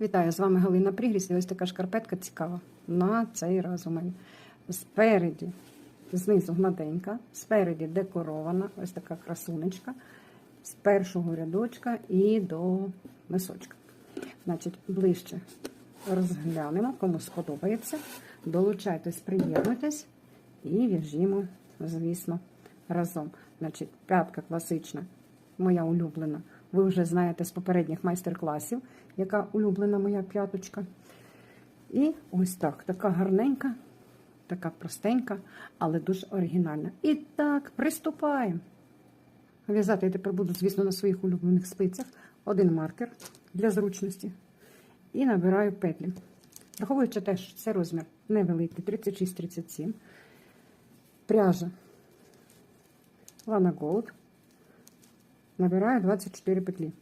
Вітаю, з вами Галина Пригріс і ось така шкарпетка цікава. На цей раз у мене. Спереді, знизу гладенька, спереді декорована, ось така красунечка, з першого рядочка і до мисочка. Значить, ближче розглянемо, кому сподобається. Долучайтесь, приєднуйтесь і в'яжімо, звісно, разом. Значить, п'ятка класична, моя улюблена. Ви вже знаєте з попередніх майстер-класів, яка улюблена моя п'яточка. І ось так, така гарненька, така простенька, але дуже оригінальна. І так, приступаємо. В'язати я тепер буду, звісно, на своїх улюблених спицях. Один маркер для зручності. І набираю петлі. Враховуючи те, що це розмір невеликий, 36-37. Пряжа Lana Gold. Набираю 24 петлі.